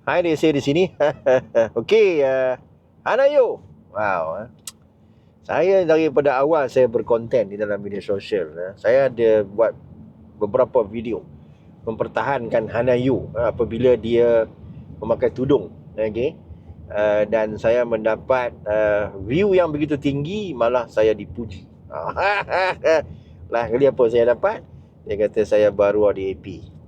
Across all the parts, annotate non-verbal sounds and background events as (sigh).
Hai dia saya di sini. (laughs) Okey, uh, Anayo. Wow. eh. Saya daripada awal saya berkonten di dalam media sosial. eh. Saya ada buat beberapa video mempertahankan Hanayu eh, apabila dia memakai tudung. Okey. Uh, dan saya mendapat uh, view yang begitu tinggi malah saya dipuji. (laughs) lah kali apa saya dapat? Dia kata saya baru di AP.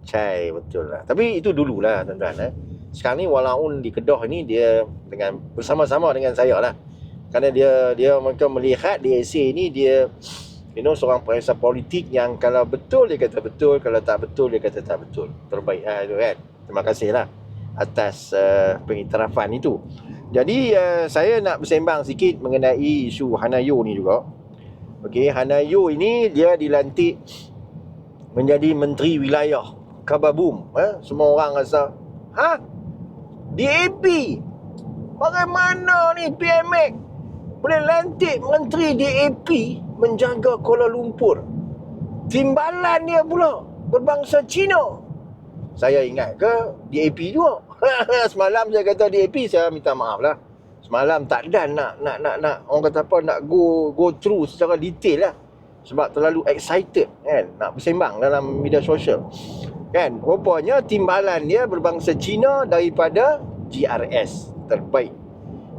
Cai betul lah. Tapi itu dululah tuan-tuan eh. Sekarang ni walaupun di Kedah ni dia dengan bersama-sama dengan saya lah. Kerana dia dia mereka melihat DSA ni dia you know seorang pengusaha politik yang kalau betul dia kata betul, kalau tak betul dia kata tak betul. Terbaik lah itu kan. Terima kasih lah atas uh, pengiktirafan itu. Jadi uh, saya nak bersembang sikit mengenai isu Hanayo ni juga. Okey, Hanayo ini dia dilantik menjadi menteri wilayah Kababum. Eh? Semua orang rasa, ha? DAP? Bagaimana ni PMX? Boleh lantik menteri DAP menjaga Kuala Lumpur. Timbalan dia pula berbangsa Cina. Saya ingat ke DAP juga. (laughs) Semalam saya kata DAP saya minta maaf lah. Semalam tak dan nak nak nak nak orang kata apa nak go go through secara detail lah. Sebab terlalu excited kan nak bersembang dalam media sosial. Kan rupanya timbalan dia berbangsa Cina daripada GRS terbaik.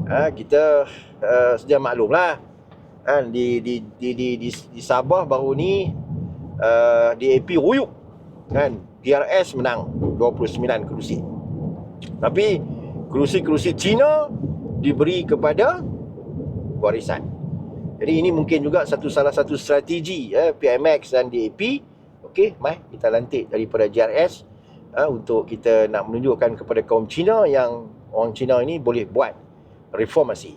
Ha, kita uh, sedia maklum lah kan di di di di di, di Sabah baru ni uh, DAP ruyuk kan PRS menang 29 kerusi. Tapi kerusi-kerusi Cina diberi kepada warisan. Jadi ini mungkin juga satu salah satu strategi eh, PMX dan DAP. Okey, mai kita lantik daripada JRS eh, untuk kita nak menunjukkan kepada kaum Cina yang orang Cina ini boleh buat reformasi.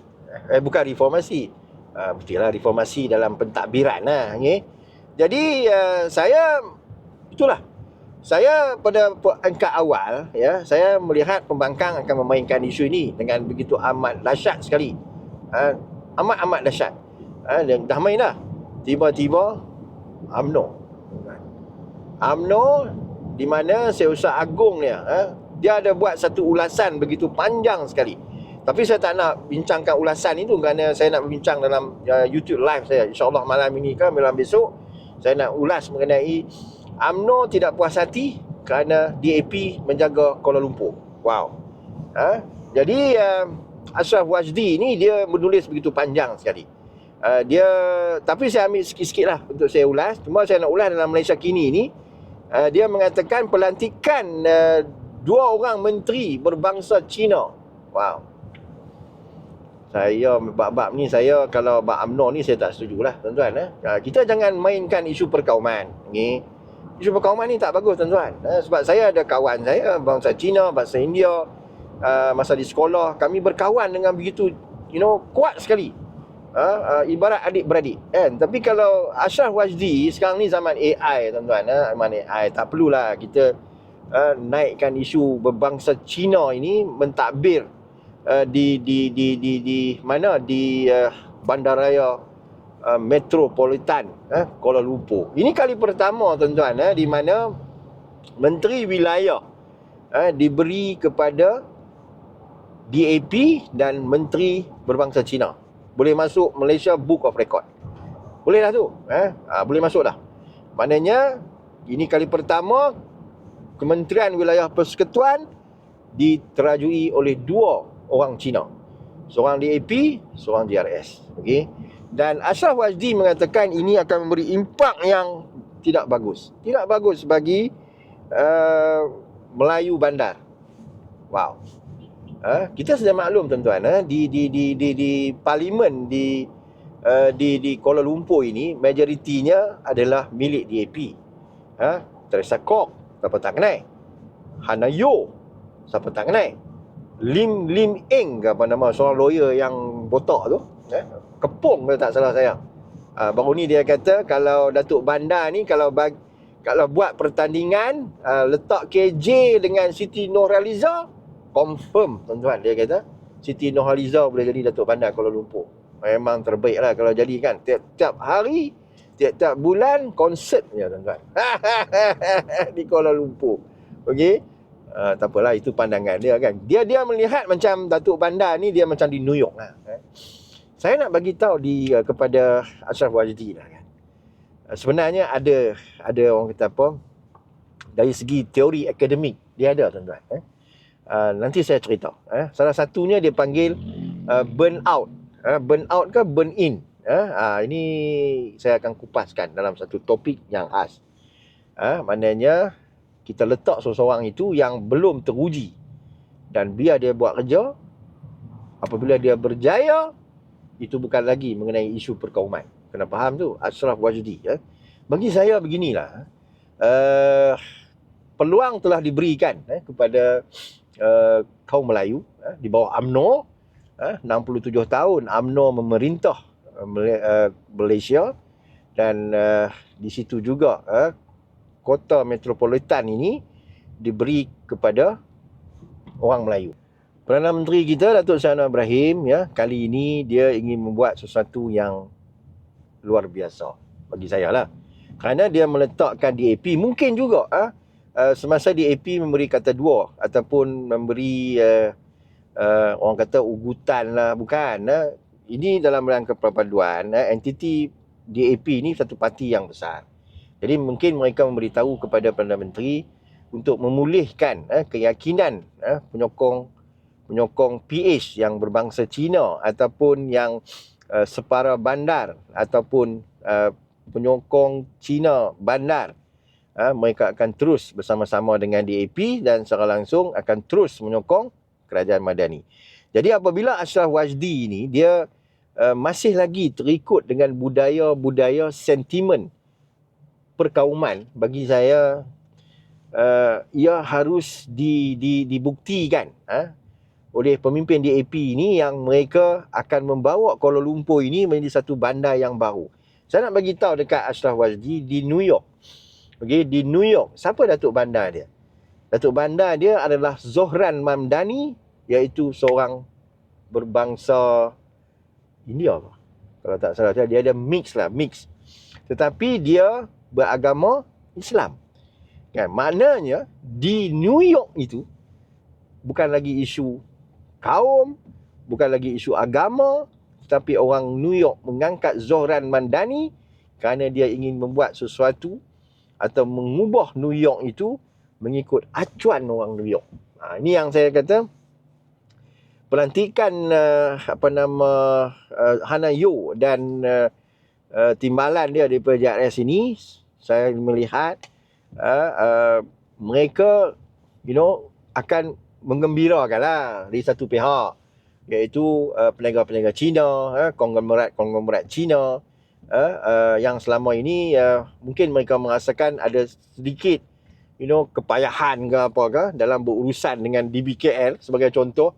Eh bukan reformasi. Uh, mestilah reformasi dalam pentadbiran lah okay? Jadi uh, saya itulah saya pada angka awal ya saya melihat pembangkang akan memainkan isu ini dengan begitu amat dahsyat sekali ha, amat amat dahsyat ha, dan dah main dah tiba-tiba AMNO AMNO di mana Seusa Agung ni ha, dia ada buat satu ulasan begitu panjang sekali tapi saya tak nak bincangkan ulasan itu kerana saya nak berbincang dalam uh, YouTube live saya insyaallah malam ini ke malam besok saya nak ulas mengenai AMNO tidak puas hati kerana DAP menjaga Kuala Lumpur. Wow. Ha? Jadi uh, Ashraf Wajdi ni dia menulis begitu panjang sekali. Uh, dia tapi saya ambil sikit-sikit lah untuk saya ulas. Cuma saya nak ulas dalam Malaysia kini ni uh, dia mengatakan pelantikan uh, dua orang menteri berbangsa Cina. Wow. Saya bab-bab ni saya kalau bab UMNO ni saya tak setuju lah tuan-tuan eh. Uh, kita jangan mainkan isu perkauman. Okay? Isu perkauman ni tak bagus tuan-tuan eh, Sebab saya ada kawan saya Bangsa Cina, bangsa India uh, Masa di sekolah Kami berkawan dengan begitu You know, kuat sekali uh, uh, Ibarat adik-beradik kan? Tapi kalau Ashraf Wajdi Sekarang ni zaman AI tuan-tuan eh, Zaman AI Tak perlulah kita uh, Naikkan isu berbangsa Cina ini Mentadbir uh, di, di, di, di, di Mana Di uh, Bandaraya uh, Metropolitan eh, Kuala Lumpur. Ini kali pertama tuan-tuan eh, di mana menteri wilayah eh, diberi kepada DAP dan menteri berbangsa Cina. Boleh masuk Malaysia Book of Record. Boleh dah tu. Eh? Ha, boleh masuk dah. Maknanya ini kali pertama Kementerian Wilayah Persekutuan diterajui oleh dua orang Cina. Seorang DAP, seorang JRS. Okey. Dan Ashraf Wajdi mengatakan ini akan memberi impak yang tidak bagus. Tidak bagus bagi uh, Melayu bandar. Wow. Uh, kita sudah maklum tuan-tuan uh, di, di di di di parlimen di uh, di di Kuala Lumpur ini majoritinya adalah milik DAP. Ha? Teresa Kok, siapa tak kenal? Hana Yo, siapa tak kenal? Lim Lim Eng ke apa nama seorang lawyer yang botak tu? Eh? Kepung kalau tak salah saya. Uh, baru ni dia kata kalau Datuk Bandar ni kalau bag, kalau buat pertandingan uh, letak KJ dengan Siti Nurhaliza confirm tuan-tuan dia kata Siti Nurhaliza boleh jadi Datuk Bandar Kuala Lumpur. Memang terbaik lah kalau jadi kan. Tiap-tiap hari, tiap-tiap bulan konsert ya tuan-tuan. (laughs) Di Kuala Lumpur. Okey. Uh, tak apalah itu pandangan dia kan. Dia dia melihat macam Datuk Bandar ni dia macam di New York lah. Eh. Saya nak bagi tahu di uh, kepada Ashraf Wajdi lah kan. Uh, sebenarnya ada ada orang kata apa dari segi teori akademik dia ada tuan-tuan eh. Uh, nanti saya cerita eh. Salah satunya dia panggil uh, burn out. Uh, burn out ke burn in. Uh, uh, ini saya akan kupaskan dalam satu topik yang khas. Uh, maknanya kita letak seseorang itu yang belum teruji dan biar dia buat kerja apabila dia berjaya itu bukan lagi mengenai isu perkauman kena faham tu Ashraf Wajdi ya. bagi saya beginilah uh, peluang telah diberikan eh, kepada uh, kaum Melayu eh, di bawah AMNO eh, 67 tahun AMNO memerintah uh, Malaysia dan uh, di situ juga uh, kota metropolitan ini diberi kepada orang Melayu. Perdana Menteri kita Datuk Seri Ibrahim ya kali ini dia ingin membuat sesuatu yang luar biasa bagi saya lah. Kerana dia meletakkan DAP mungkin juga ah uh, semasa DAP memberi kata dua ataupun memberi uh, uh, orang kata ugutan lah bukan uh, ini dalam rangka perpaduan uh, entiti DAP ni satu parti yang besar. Jadi mungkin mereka memberitahu kepada Perdana Menteri untuk memulihkan eh, keyakinan eh, penyokong penyokong PH yang berbangsa Cina ataupun yang uh, separa bandar ataupun uh, penyokong Cina bandar uh, mereka akan terus bersama-sama dengan DAP dan secara langsung akan terus menyokong kerajaan Madani. Jadi apabila Ashraf Wajdi ini dia uh, masih lagi terikut dengan budaya-budaya sentimen perkauman bagi saya uh, ia harus di, di, dibuktikan uh, oleh pemimpin DAP ini yang mereka akan membawa Kuala Lumpur ini menjadi satu bandar yang baru. Saya nak bagi tahu dekat Ashraf Wajdi di New York. Okey, di New York, siapa Datuk Bandar dia? Datuk Bandar dia adalah Zohran Mamdani iaitu seorang berbangsa India Kalau tak salah dia ada mix lah, mix. Tetapi dia beragama Islam. Kan? Maknanya di New York itu bukan lagi isu kaum, bukan lagi isu agama, tetapi orang New York mengangkat Zohran Mandani kerana dia ingin membuat sesuatu atau mengubah New York itu mengikut acuan orang New York. Ha, ini yang saya kata pelantikan uh, apa nama uh, Hana Yo dan uh, uh, timbalan dia di PJRS ini saya melihat uh, uh, mereka you know akan menggembirakan lah di satu pihak iaitu uh, peniaga-peniaga Cina, uh, konglomerat-konglomerat Cina uh, uh, yang selama ini uh, mungkin mereka merasakan ada sedikit you know kepayahan ke apa ke dalam berurusan dengan DBKL sebagai contoh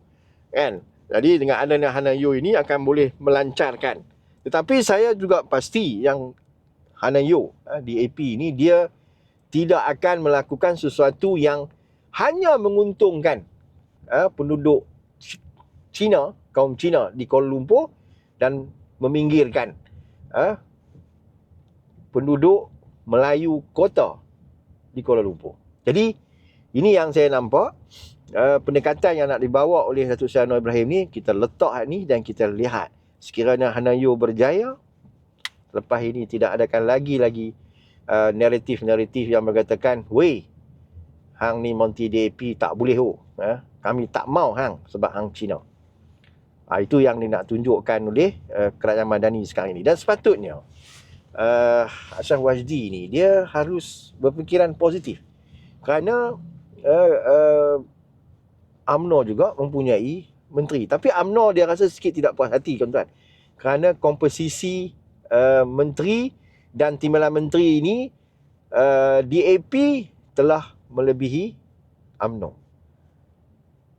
kan. Jadi dengan adanya Hanayo ini akan boleh melancarkan. Tetapi saya juga pasti yang Hanayo uh, di AP ni dia tidak akan melakukan sesuatu yang hanya menguntungkan uh, penduduk Cina, kaum Cina di Kuala Lumpur dan meminggirkan uh, penduduk Melayu kota di Kuala Lumpur. Jadi ini yang saya nampak uh, pendekatan yang nak dibawa oleh Datuk Seri Ibrahim ni kita letak ni dan kita lihat sekiranya Hanayo berjaya lepas ini tidak adakan lagi-lagi uh, naratif-naratif yang mengatakan weh hang ni Monty DAP tak boleh oh eh? kami tak mau hang sebab hang Cina uh, itu yang dia nak tunjukkan oleh uh, kerajaan Madani sekarang ini dan sepatutnya uh, Ashraf Wajdi ni dia harus berfikiran positif kerana uh, uh, UMNO juga mempunyai menteri tapi UMNO dia rasa sikit tidak puas hati tuan-tuan kerana komposisi uh, menteri dan timbalan menteri ini uh, DAP telah melebihi UMNO.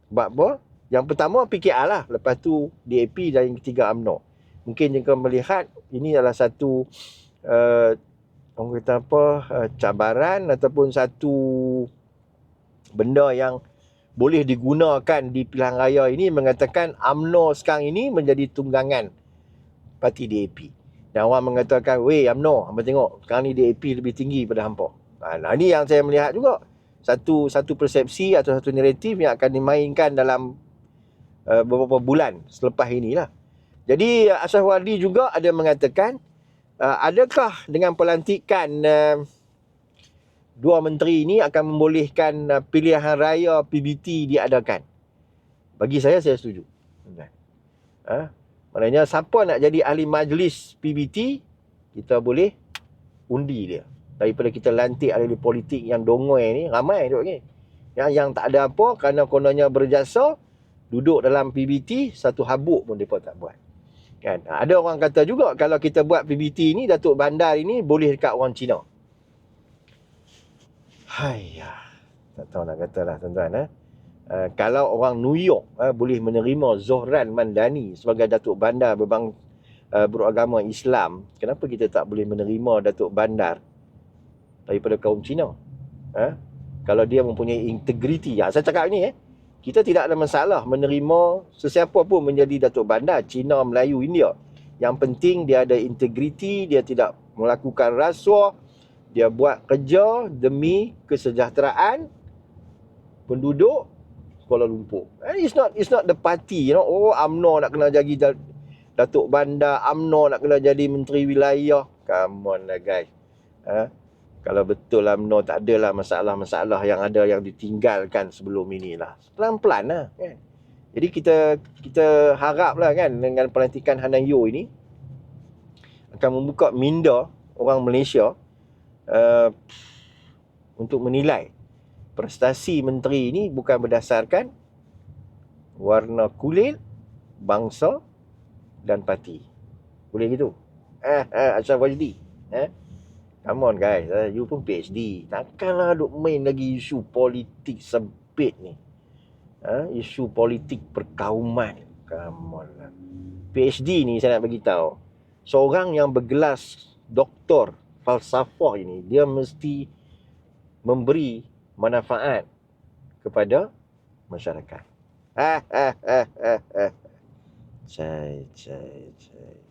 Sebab apa? Yang pertama PKR lah. Lepas tu DAP dan yang ketiga UMNO. Mungkin jika melihat ini adalah satu uh, orang kata apa uh, cabaran ataupun satu benda yang boleh digunakan di pilihan raya ini mengatakan UMNO sekarang ini menjadi tunggangan parti DAP. Dan orang mengatakan, weh UMNO, hampa tengok, sekarang ni DAP lebih tinggi pada hampa. Ha, nah, ini yang saya melihat juga. satu satu persepsi atau satu naratif yang akan dimainkan dalam uh, beberapa bulan selepas inilah. Jadi Ashraf Wardi juga ada mengatakan uh, adakah dengan pelantikan uh, dua menteri ini akan membolehkan uh, pilihan raya PBT diadakan? Bagi saya saya setuju. Ha? Maknanya siapa nak jadi ahli majlis PBT kita boleh undi dia. Daripada kita lantik ahli politik yang dongoi ni ramai duk ni. Yang yang tak ada apa kerana kononnya berjasa duduk dalam PBT satu habuk pun depa tak buat. Kan? Ada orang kata juga kalau kita buat PBT ni Datuk Bandar ini boleh dekat orang Cina. Haiya. Tak tahu nak kata lah tuan-tuan eh. Uh, kalau orang New York uh, boleh menerima Zohran Mandani sebagai Datuk Bandar berbang uh, beragama Islam, kenapa kita tak boleh menerima Datuk Bandar daripada kaum Cina? Uh, kalau dia mempunyai integriti. Ya, saya cakap ni eh, kita tidak ada masalah menerima sesiapa pun menjadi Datuk Bandar, Cina, Melayu, India. Yang penting dia ada integriti, dia tidak melakukan rasuah, dia buat kerja demi kesejahteraan penduduk Kuala Lumpur. And it's not it's not the party, you know. Oh, AMNO nak kena jadi Datuk Bandar, AMNO nak kena jadi menteri wilayah. Come on lah guys. Ha? Kalau betul AMNO tak adalah masalah-masalah yang ada yang ditinggalkan sebelum inilah. Pelan-pelan lah kan. Jadi kita kita harap lah kan dengan pelantikan Hanan Yo ini akan membuka minda orang Malaysia uh, untuk menilai prestasi menteri ini bukan berdasarkan warna kulit, bangsa dan parti. Boleh gitu? Eh, eh Ashraf Wajdi. Eh? Come on guys, eh, you pun PhD. Takkanlah duk main lagi isu politik sempit ni. Eh, isu politik perkauman. Come on lah. PhD ni saya nak bagi tahu. Seorang yang bergelas doktor falsafah ini, dia mesti memberi manfaat kepada masyarakat. Ha ha ha ha. Cai cai cai.